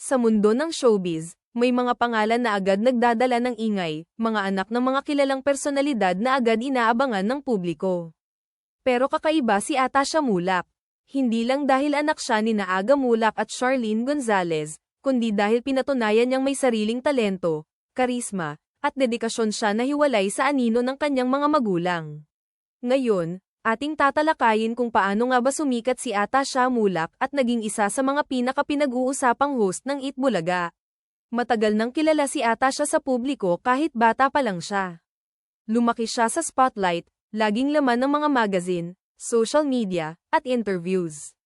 Sa mundo ng showbiz, may mga pangalan na agad nagdadala ng ingay, mga anak ng mga kilalang personalidad na agad inaabangan ng publiko. Pero kakaiba si Atasha Mulak. Hindi lang dahil anak siya ni Naaga Mulak at Charlene Gonzalez, kundi dahil pinatunayan niyang may sariling talento, karisma, at dedikasyon siya na hiwalay sa anino ng kanyang mga magulang. Ngayon, ating tatalakayin kung paano nga ba sumikat si Atasha Mulak at naging isa sa mga pinaka-pinag-uusapang host ng Eat Bulaga. Matagal nang kilala si Atasha sa publiko kahit bata pa lang siya. Lumaki siya sa spotlight, laging laman ng mga magazine, social media, at interviews.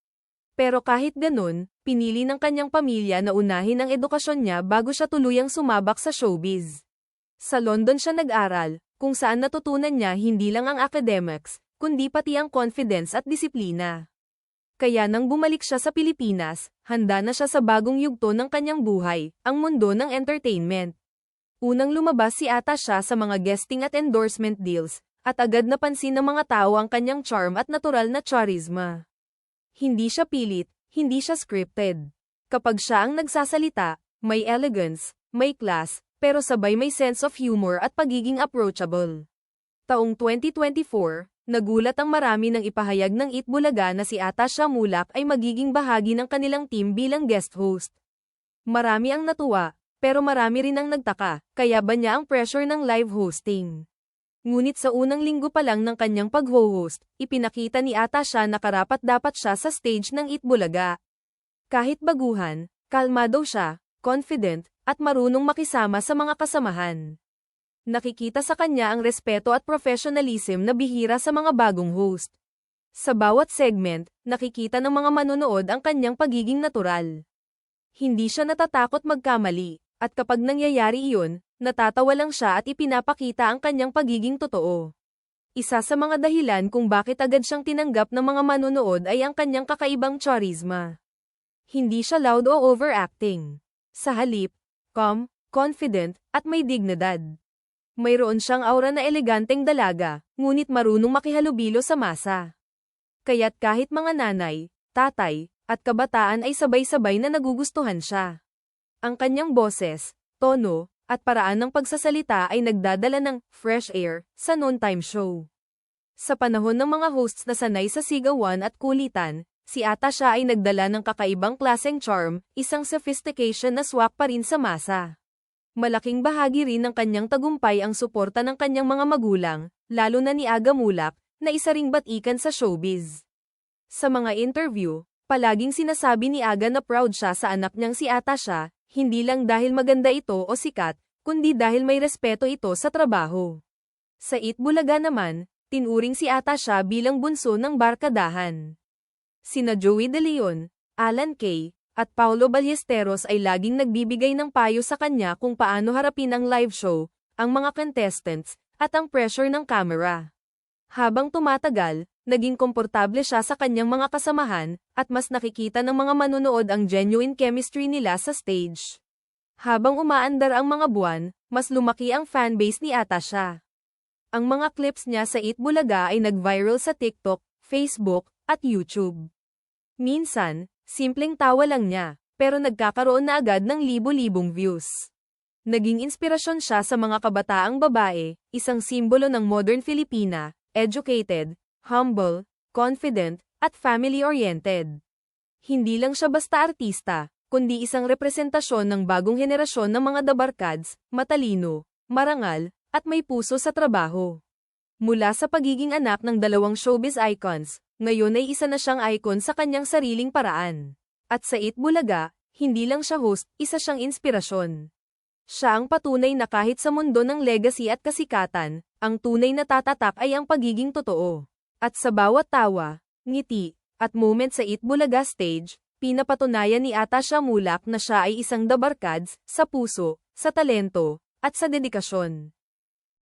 Pero kahit ganun, pinili ng kanyang pamilya na unahin ang edukasyon niya bago siya tuluyang sumabak sa showbiz. Sa London siya nag-aral, kung saan natutunan niya hindi lang ang academics, kundi pati ang confidence at disiplina. Kaya nang bumalik siya sa Pilipinas, handa na siya sa bagong yugto ng kanyang buhay, ang mundo ng entertainment. Unang lumabas si Ata siya sa mga guesting at endorsement deals, at agad napansin ng mga tao ang kanyang charm at natural na charisma. Hindi siya pilit, hindi siya scripted. Kapag siya ang nagsasalita, may elegance, may class, pero sabay may sense of humor at pagiging approachable. Taong 2024, nagulat ang marami nang ipahayag ng Itbulaga na si Atasha Mulak ay magiging bahagi ng kanilang team bilang guest host. Marami ang natuwa, pero marami rin ang nagtaka, kaya ba niya ang pressure ng live hosting? Ngunit sa unang linggo pa lang ng kanyang pag-host, ipinakita ni Atasha na karapat dapat siya sa stage ng Itbulaga. Kahit baguhan, kalmado siya, confident, at marunong makisama sa mga kasamahan. Nakikita sa kanya ang respeto at professionalism na bihira sa mga bagong host. Sa bawat segment, nakikita ng mga manonood ang kanyang pagiging natural. Hindi siya natatakot magkamali, at kapag nangyayari iyon, natatawa lang siya at ipinapakita ang kanyang pagiging totoo. Isa sa mga dahilan kung bakit agad siyang tinanggap ng mga manonood ay ang kanyang kakaibang charisma. Hindi siya loud o overacting. Sa halip, calm, confident, at may dignidad. Mayroon siyang aura na eleganteng dalaga, ngunit marunong makihalubilo sa masa. Kaya't kahit mga nanay, tatay, at kabataan ay sabay-sabay na nagugustuhan siya. Ang kanyang boses, tono, at paraan ng pagsasalita ay nagdadala ng fresh air sa noontime show. Sa panahon ng mga hosts na sanay sa sigawan at kulitan, si Ata siya ay nagdala ng kakaibang klaseng charm, isang sophistication na swak pa rin sa masa. Malaking bahagi rin ng kanyang tagumpay ang suporta ng kanyang mga magulang, lalo na ni Aga Mulak, na isa ring batikan sa showbiz. Sa mga interview, palaging sinasabi ni Aga na proud siya sa anak niyang si Atasha, hindi lang dahil maganda ito o sikat, kundi dahil may respeto ito sa trabaho. Sa Itbulaga naman, tinuring si Atasha bilang bunso ng barkadahan. Sina Joey De Leon, Alan Kay, at Paulo Ballesteros ay laging nagbibigay ng payo sa kanya kung paano harapin ang live show, ang mga contestants, at ang pressure ng camera. Habang tumatagal, naging komportable siya sa kanyang mga kasamahan, at mas nakikita ng mga manonood ang genuine chemistry nila sa stage. Habang umaandar ang mga buwan, mas lumaki ang fanbase ni Atasha. Ang mga clips niya sa Eat Bulaga ay nag-viral sa TikTok, Facebook, at YouTube. Minsan, Simpleng tawa lang niya, pero nagkakaroon na agad ng libo-libong views. Naging inspirasyon siya sa mga kabataang babae, isang simbolo ng modern Filipina, educated, humble, confident, at family-oriented. Hindi lang siya basta artista, kundi isang representasyon ng bagong henerasyon ng mga dabarkads, matalino, marangal, at may puso sa trabaho. Mula sa pagiging anak ng dalawang showbiz icons, ngayon ay isa na siyang icon sa kanyang sariling paraan. At sa Itbulaga, hindi lang siya host, isa siyang inspirasyon. Siya ang patunay na kahit sa mundo ng legacy at kasikatan, ang tunay na tatatak ay ang pagiging totoo. At sa bawat tawa, ngiti, at moment sa Itbulaga stage, pinapatunayan ni Atasha Mulak na siya ay isang dabarkads, sa puso, sa talento, at sa dedikasyon.